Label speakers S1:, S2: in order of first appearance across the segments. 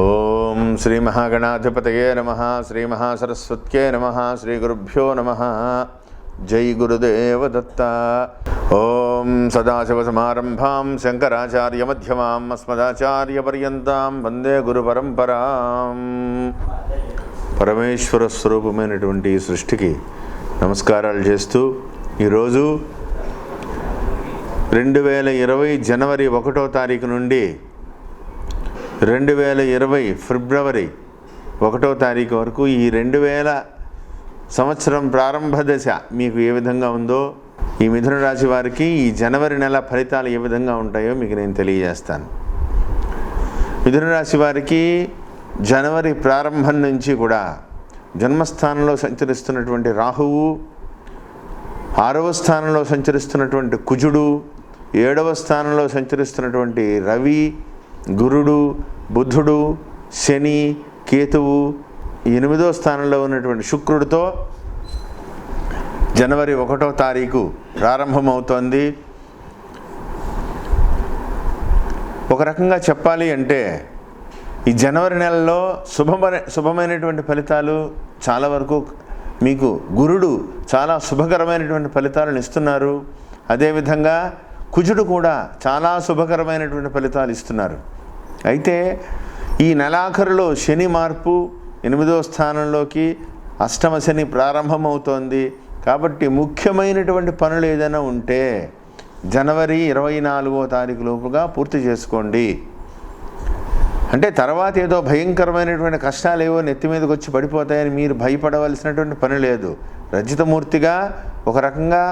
S1: ఓం శ్రీ మహాగణాధిపతయే నమ శ్రీ మహాసరస్వత్యే నమ శ్రీ గురుభ్యో నమ. జై గురుదేవ దత్త ఓం సదాశివసమారంభాం శంకరాచార్యమ్యమాం అస్మదాచార్యపర్యంతం వందే గురుపరంపరాం. పరమేశ్వర స్వరూపమైనటువంటి సృష్టికి నమస్కారాలు చేస్తూ ఈరోజు రెండు వేల ఇరవై జనవరి ఒకటో తారీఖు నుండి రెండు వేల ఇరవై ఫిబ్రవరి ఒకటో తారీఖు వరకు ఈ రెండు వేల సంవత్సరం ప్రారంభ దశ మీకు ఏ విధంగా ఉందో ఈ మిథున రాశి వారికి ఈ జనవరి నెల ఫలితాలు ఏ విధంగా ఉంటాయో మీకు నేను తెలియజేస్తాను. మిథున రాశి వారికి జనవరి ప్రారంభం నుంచి కూడా జన్మస్థానంలో సంచరిస్తున్నటువంటి రాహువు ఆరవ స్థానంలో సంచరిస్తున్నటువంటి కుజుడు ఏడవ స్థానంలో సంచరిస్తున్నటువంటి రవి గురుడు బుద్ధుడు శని కేతువు ఎనిమిదో స్థానంలో ఉన్నటువంటి శుక్రుడితో జనవరి ఒకటో తారీఖు ప్రారంభమవుతోంది. ఒక రకంగా చెప్పాలి అంటే ఈ జనవరి నెలలో శుభమైన శుభమైనటువంటి ఫలితాలు చాలా వరకు మీకు గురుడు చాలా శుభకరమైనటువంటి ఫలితాలను ఇస్తున్నారు. అదేవిధంగా కుజుడు కూడా చాలా శుభకరమైనటువంటి ఫలితాలు ఇస్తున్నారు. అయితే ఈ నెలాఖరులో శని మార్పు ఎనిమిదో స్థానంలోకి అష్టమ శని ప్రారంభమవుతోంది. కాబట్టి ముఖ్యమైనటువంటి పనులు ఏదైనా ఉంటే జనవరి ఇరవై నాలుగో తారీఖు లోపుగా పూర్తి చేసుకోండి. అంటే తర్వాత ఏదో భయంకరమైనటువంటి కష్టాలు ఏవో నెత్తి మీదకి వచ్చి పడిపోతాయని మీరు భయపడవలసినటువంటి పని లేదు. రజితమూర్తిగా ఒక రకంగా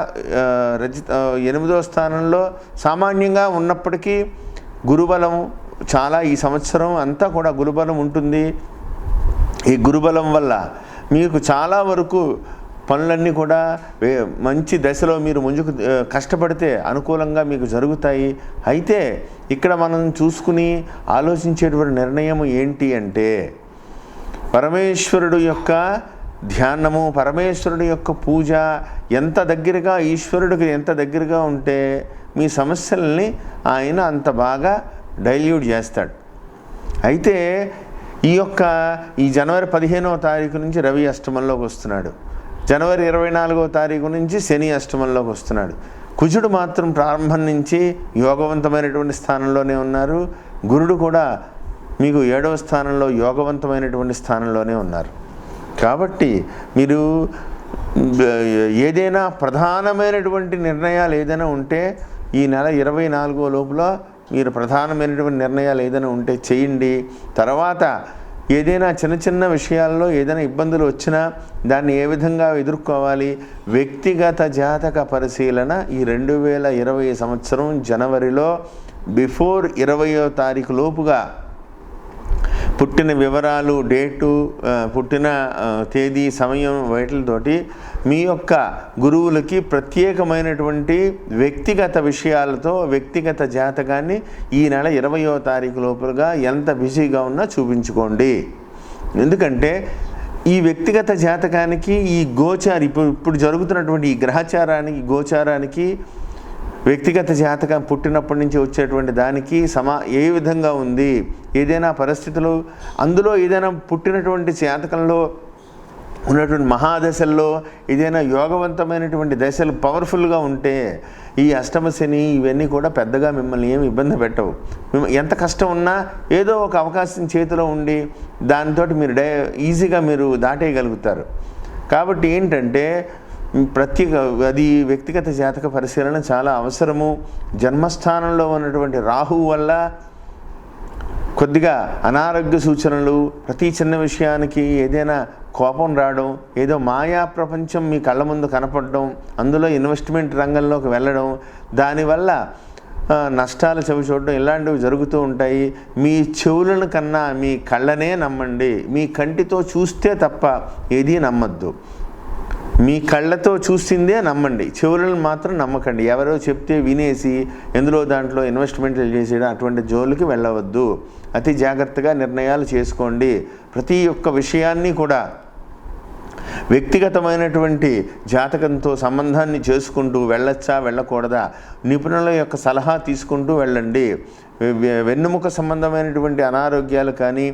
S1: రజిత ఎనిమిదో స్థానంలో సామాన్యంగా ఉన్నప్పటికీ గురుబలం చాలా ఈ సంవత్సరం అంతా కూడా గురుబలం ఉంటుంది. ఈ గురుబలం వల్ల మీకు చాలా వరకు పనులన్నీ కూడా మంచి దశలో మీరు ముందుకు కష్టపడితే అనుకూలంగా మీకు జరుగుతాయి. అయితే ఇక్కడ మనం చూసుకుని ఆలోచించేటువంటి నిర్ణయం ఏంటి అంటే పరమేశ్వరుడు యొక్క ధ్యానము పరమేశ్వరుడు యొక్క పూజ ఎంత దగ్గరగా ఈశ్వరుడికి ఎంత దగ్గరగా ఉంటే మీ సమస్యల్ని ఆయన అంత బాగా డైల్యూట్ చేస్తాడు. అయితే ఈ యొక్క ఈ జనవరి పదిహేనవ తారీఖు నుంచి రవి అష్టమంలోకి వస్తున్నాడు. జనవరి ఇరవై నాలుగవ తారీఖు నుంచి శని అష్టమంలోకి వస్తున్నాడు. కుజుడు మాత్రం ప్రారంభం నుంచి యోగవంతమైనటువంటి స్థానంలోనే ఉన్నారు. గురుడు కూడా మీకు ఏడవ స్థానంలో యోగవంతమైనటువంటి స్థానంలోనే ఉన్నారు. కాబట్టి మీరు ఏదైనా ప్రధానమైనటువంటి నిర్ణయాలు ఏదైనా ఉంటే ఈ నెల ఇరవై నాలుగో లోపల మీరు ప్రధానమైనటువంటి నిర్ణయాలు ఏదైనా ఉంటే చేయండి. తర్వాత ఏదైనా చిన్న చిన్న విషయాల్లో ఏదైనా ఇబ్బందులు వచ్చినా దాన్ని ఏ విధంగా ఎదుర్కోవాలి? వ్యక్తిగత జాతక పరిశీలన ఈ రెండు వేల ఇరవై సంవత్సరం జనవరిలో బిఫోర్ ఇరవయో తారీఖు లోపుగా పుట్టిన వివరాలు డేటు పుట్టిన తేదీ సమయం వాటితోటి మీ యొక్క గురువులకి ప్రత్యేకమైనటువంటి వ్యక్తిగత విషయాలతో వ్యక్తిగత జాతకాన్ని ఈ నెల ఇరవయో తారీఖు లోపలగా ఎంత బిజీగా ఉన్నా చూపించుకోండి. ఎందుకంటే ఈ వ్యక్తిగత జాతకానికి ఈ గోచారి ఇప్పుడు ఇప్పుడు జరుగుతున్నటువంటి ఈ గ్రహచారానికి గోచారానికి వ్యక్తిగత జాతకం పుట్టినప్పటి నుంచి వచ్చేటువంటి దానికి సమా ఏ విధంగా ఉంది? ఏదైనా పరిస్థితులు అందులో ఏదైనా పుట్టినటువంటి జాతకంలో ఉన్నటువంటి మహాదశల్లో ఏదైనా యోగవంతమైనటువంటి దశలు పవర్ఫుల్గా ఉంటే ఈ అష్టమ శని ఇవన్నీ కూడా పెద్దగా మిమ్మల్ని ఏమి ఇబ్బంది పెట్టవు. ఎంత కష్టం ఉన్నా ఏదో ఒక అవకాశం చేతిలో ఉండి దానితోటి మీరు డై ఈజీగా మీరు దాటేయగలుగుతారు. కాబట్టి ఏంటంటే ప్రత్యేక అది వ్యక్తిగత జాతక పరిశీలన చాలా అవసరము. జన్మస్థానంలో ఉన్నటువంటి రాహువు వల్ల కొద్దిగా అనారోగ్య సూచనలు ప్రతి చిన్న విషయానికి ఏదైనా కోపం రావడం ఏదో మాయా ప్రపంచం మీ కళ్ళ ముందు కనపడడం అందులో ఇన్వెస్ట్మెంట్ రంగంలోకి వెళ్ళడం దానివల్ల నష్టాలు చెవి చూడడం ఇలాంటివి జరుగుతూ ఉంటాయి. మీ చెవులను కన్నా మీ కళ్ళనే నమ్మండి. మీ కంటితో చూస్తే తప్ప ఏదీ నమ్మద్దు. మీ కళ్ళతో చూసిందే నమ్మండి. చెవులను మాత్రం నమ్మకండి. ఎవరో చెప్తే వినేసి ఎందులో దాంట్లో ఇన్వెస్ట్మెంట్లు చేసేయడం అటువంటి జోలికి వెళ్ళవద్దు. అతి జాగ్రత్తగా నిర్ణయాలు చేసుకోండి. ప్రతి ఒక్క విషయాన్ని కూడా వ్యక్తిగతమైనటువంటి జాతకంతో సంబంధాన్ని చేసుకుంటూ వెళ్ళొచ్చా వెళ్ళకూడదా? నిపుణుల యొక్క సలహా తీసుకుంటూ వెళ్ళండి. వెన్నుముక సంబంధమైనటువంటి అనారోగ్యాలు కానీ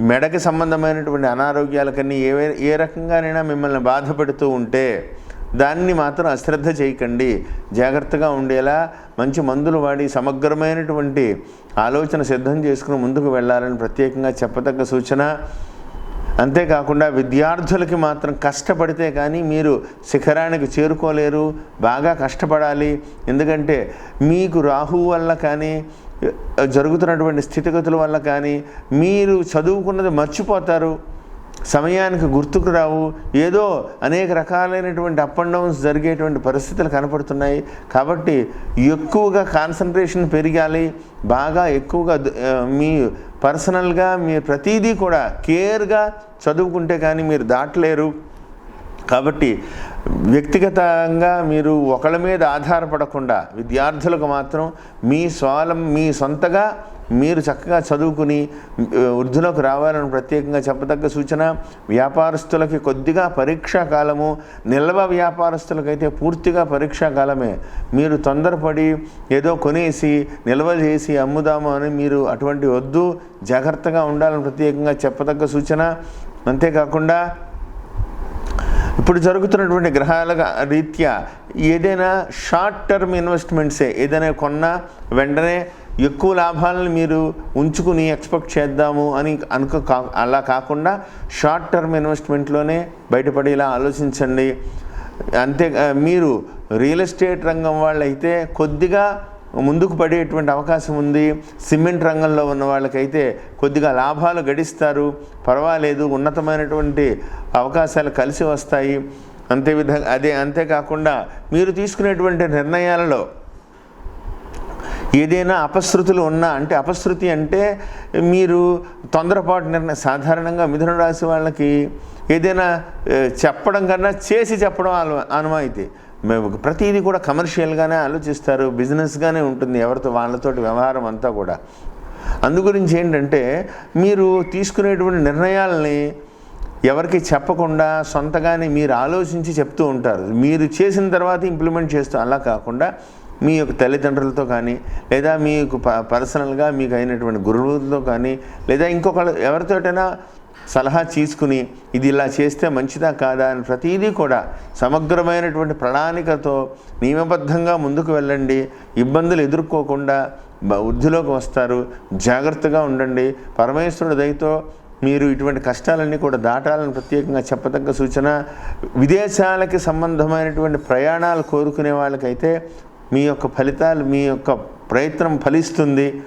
S1: మెడకి సంబంధమైనటువంటి అనారోగ్యాలకన్నీ ఏ ఏ రకంగానైనా మిమ్మల్ని బాధపెడుతూ ఉంటే దాన్ని మాత్రం అశ్రద్ధ చేయకండి. జాగ్రత్తగా ఉండేలా మంచి మందులు వాడి సమగ్రమైనటువంటి ఆలోచన సిద్ధం చేసుకుని ముందుకు వెళ్ళాలని ప్రత్యేకంగా చెప్పదగ్గ సూచన. అంతేకాకుండా విద్యార్థులకి మాత్రం కష్టపడితే కానీ మీరు శిఖరానికి చేరుకోలేరు బాగా కష్టపడాలి. ఎందుకంటే మీకు రాహు వల్ల కానీ జరుగుతున్నటువంటి స్థితిగతుల వల్ల కానీ మీరు చదువుకున్నది మర్చిపోతారు సమయానికి గుర్తుకు రావు ఏదో అనేక రకాలైనటువంటి అప్ అండ్ డౌన్స్ జరిగేటువంటి పరిస్థితులు కనపడుతున్నాయి. కాబట్టి ఎక్కువగా కాన్సన్ట్రేషన్ పెరగాలి బాగా ఎక్కువగా మీ పర్సనల్గా మీ ప్రతిదీ కూడా కేర్గా చదువుకుంటే కానీ మీరు దాటలేరు. కాబట్టి వ్యక్తిగతంగా మీరు ఒకళ్ళ మీద ఆధారపడకుండా విద్యార్థులకు మాత్రం మీ స్వాలం మీ సొంతగా మీరు చక్కగా చదువుకుని వృద్ధులకు వృద్ధిలోకి రావాలని ప్రత్యేకంగా చెప్పదగ్గ సూచన వ్యాపారస్తులకి కొద్దిగా పరీక్షా కాలము నిల్వ వ్యాపారస్తులకైతే పూర్తిగా పరీక్షా కాలమే. మీరు తొందరపడి ఏదో కొనేసి నిల్వ చేసి అమ్ముదాము అని మీరు అటువంటి వద్దు జాగ్రత్తగా ఉండాలని ప్రత్యేకంగా చెప్పదగ్గ సూచన. అంతేకాకుండా ఇప్పుడు జరుగుతున్నటువంటి గ్రహాల రీత్యా ఏదైనా షార్ట్ టర్మ్ ఇన్వెస్ట్మెంట్సే ఏదైనా కొన్నా వెంటనే ఎక్కువ లాభాలను మీరు ఉంచుకుని ఎక్స్పెక్ట్ చేద్దాము అని అనుకో కా అలా కాకుండా షార్ట్ టర్మ్ ఇన్వెస్ట్మెంట్లోనే బయటపడేలా ఆలోచించండి. అంతే మీరు రియల్ ఎస్టేట్ రంగం వాళ్ళైతే కొద్దిగా ముందుకు పడేటువంటి అవకాశం ఉంది. సిమెంట్ రంగంలో ఉన్న వాళ్ళకైతే కొద్దిగా లాభాలు గడిస్తారు. పర్వాలేదు ఉన్నతమైనటువంటి అవకాశాలు కలిసి వస్తాయి. అంతే విధంగా అదే అంతేకాకుండా మీరు తీసుకునేటువంటి నిర్ణయాలలో ఏదైనా అపశృతులు ఉన్నా అంటే అపశృతి అంటే మీరు తొందరపాటు నిర్ణయం సాధారణంగా మిథున రాశి వాళ్ళకి ఏదైనా చెప్పడం కన్నా చేసి చెప్పడం అను అనుమాయితీ ప్రతిదీ కూడా కమర్షియల్గానే ఆలోచిస్తారు బిజినెస్గానే ఉంటుంది ఎవరితో వాళ్ళతోటి వ్యవహారం అంతా కూడా. అందుగురించి ఏంటంటే మీరు తీసుకునేటువంటి నిర్ణయాలని ఎవరికి చెప్పకుండా సొంతగానే మీరు ఆలోచించి చెప్తూ ఉంటారు. మీరు చేసిన తర్వాత ఇంప్లిమెంట్ చేస్తూ అలా కాకుండా మీ యొక్క తల్లిదండ్రులతో కానీ లేదా మీకు ప పర్సనల్గా మీకు అయినటువంటి గురువులతో కానీ లేదా ఇంకొకళ్ళు ఎవరితోటైనా సలహా తీసుకుని ఇది ఇలా చేస్తే మంచిదా కాదా అని ప్రతిదీ కూడా సమగ్రమైనటువంటి ప్రణాళికతో నియమబద్ధంగా ముందుకు వెళ్ళండి. ఇబ్బందులు ఎదుర్కోకుండా వృద్ధిలోకి వస్తారు. జాగ్రత్తగా ఉండండి. పరమేశ్వరుడు దయతో మీరు ఇటువంటి కష్టాలన్నీ కూడా దాటాలని ప్రత్యేకంగా చెప్పదగ్గ సూచన. విదేశాలకి సంబంధమైనటువంటి ప్రయాణాలు కోరుకునే వాళ్ళకైతే మీ యొక్క ఫలితాలు మీ యొక్క ప్రయత్నం ఫలిస్తుంది.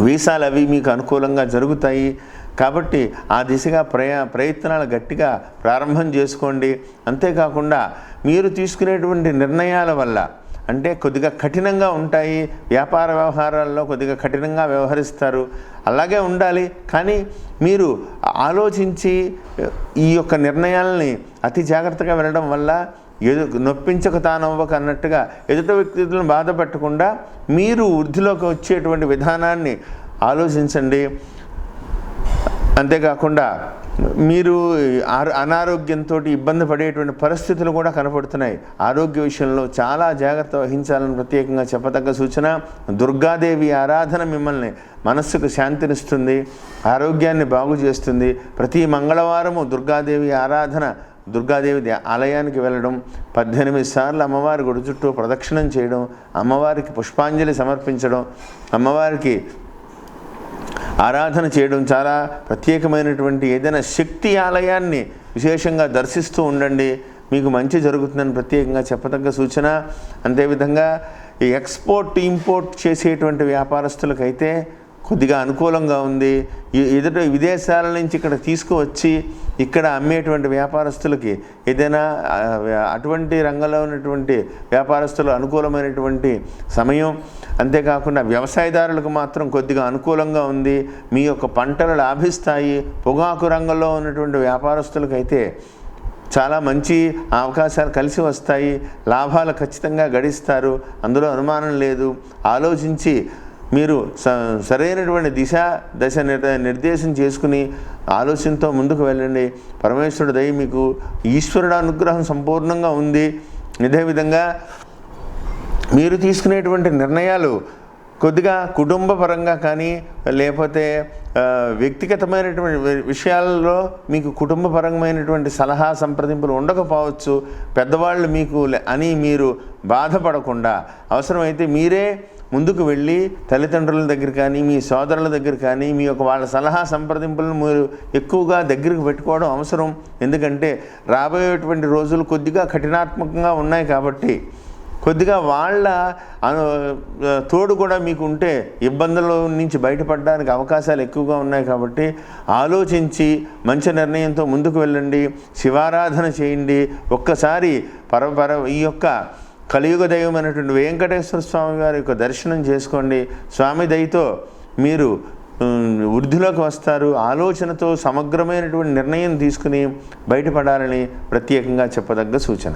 S1: వీసాలు అవి మీకు అనుకూలంగా జరుగుతాయి. కాబట్టి ఆ దిశగా ప్రయా ప్రయత్నాలు గట్టిగా ప్రారంభం చేసుకోండి. అంతేకాకుండా మీరు తీసుకునేటువంటి నిర్ణయాల వల్ల అంటే కొద్దిగా కఠినంగా ఉంటాయి. వ్యాపార వ్యవహారాల్లో కొద్దిగా కఠినంగా వ్యవహరిస్తారు. అలాగే ఉండాలి. కానీ మీరు ఆలోచించి ఈ యొక్క నిర్ణయాలని అతి జాగ్రత్తగా వెళ్ళడం వల్ల ఎదు నొప్పించక తానవ్వక అన్నట్టుగా ఎదుట వ్యక్తులను బాధ పెట్టకుండా మీరు వృద్ధిలోకి వచ్చేటువంటి విధానాన్ని ఆలోచించండి. అంతేకాకుండా మీరు అనారోగ్యంతో ఇబ్బంది పడేటువంటి పరిస్థితులు కూడా కనపడుతున్నాయి. ఆరోగ్య విషయంలో చాలా జాగ్రత్త వహించాలని ప్రత్యేకంగా చెప్పదగ్గ సూచన దుర్గాదేవి ఆరాధన మిమ్మల్ని మనస్సుకు శాంతినిస్తుంది ఆరోగ్యాన్ని బాగు చేస్తుంది ప్రతి మంగళవారము దుర్గాదేవి ఆరాధన దుర్గాదేవి ఆలయానికి వెళ్ళడం పద్దెనిమిది సార్లు అమ్మవారి గుడి చుట్టూ ప్రదక్షిణం చేయడం అమ్మవారికి పుష్పాంజలి సమర్పించడం అమ్మవారికి ఆరాధన చేయడం చాలా ప్రత్యేకమైనటువంటి ఏదైనా శక్తి ఆలయాన్ని విశేషంగా దర్శిస్తూ ఉండండి. మీకు మంచి జరుగుతుందని ప్రత్యేకంగా చెప్పదగ్గ సూచన. అంతేవిధంగా ఈ ఎక్స్పోర్ట్ ఇంపోర్ట్ చేసేటువంటి వ్యాపారస్తులకైతే కొద్దిగా అనుకూలంగా ఉంది. ఎదుట విదేశాల నుంచి ఇక్కడ తీసుకువచ్చి ఇక్కడ అమ్మేటువంటి వ్యాపారస్తులకి ఏదైనా అటువంటి రంగంలో ఉన్నటువంటి వ్యాపారస్తులు అనుకూలమైనటువంటి సమయం. అంతేకాకుండా వ్యవసాయదారులకు మాత్రం కొద్దిగా అనుకూలంగా ఉంది. మీ యొక్క పంటలు లాభిస్తాయి. పొగాకు రంగంలో ఉన్నటువంటి వ్యాపారస్తులకైతే చాలా మంచి అవకాశాలు కలిసి వస్తాయి. లాభాలు ఖచ్చితంగా గడిస్తారు. అందులో అనుమానం లేదు. ఆలోచించి మీరు స సరైనటువంటి దిశ దశ నిర్ నిర్దేశం చేసుకుని ఆలోచనతో ముందుకు వెళ్ళండి. పరమేశ్వరుడు దయ మీకు ఈశ్వరుడు అనుగ్రహం సంపూర్ణంగా ఉంది. ఇదే విధంగా మీరు తీసుకునేటువంటి నిర్ణయాలు కొద్దిగా కుటుంబ పరంగా కానీ లేకపోతే వ్యక్తిగతమైనటువంటి విషయాలలో మీకు కుటుంబపరమైనటువంటి సలహా సంప్రదింపులు ఉండకపోవచ్చు. పెద్దవాళ్ళు మీకు లే- అని మీరు బాధపడకుండా అవసరమైతే మీరే ముందుకు వెళ్ళి తల్లిదండ్రుల దగ్గర కానీ మీ సోదరుల దగ్గర కానీ మీ యొక్క వాళ్ళ సలహా సంప్రదింపులను మీరు ఎక్కువగా దగ్గరికి పెట్టుకోవడం అవసరం. ఎందుకంటే రాబోయేటువంటి రోజులు కొద్దిగా కఠినాత్మకంగా ఉన్నాయి కాబట్టి కొద్దిగా వాళ్ళ తోడు కూడా మీకు ఉంటే ఇబ్బందుల నుంచి బయటపడడానికి అవకాశాలు ఎక్కువగా ఉన్నాయి కాబట్టి ఆలోచించి మంచి నిర్ణయంతో ముందుకు వెళ్ళండి. శివారాధన చేయండి. ఒక్కసారి పరపర ఈ యొక్క కలియుగ దైవమైనటువంటి వెంకటేశ్వర స్వామి వారి యొక్క దర్శనం చేసుకోండి. స్వామి దయతో మీరు వృద్ధిలోకి వస్తారు. ఆలోచనతో సమగ్రమైనటువంటి నిర్ణయం తీసుకుని బయటపడాలని ప్రత్యేకంగా చెప్పదగ్గ సూచన.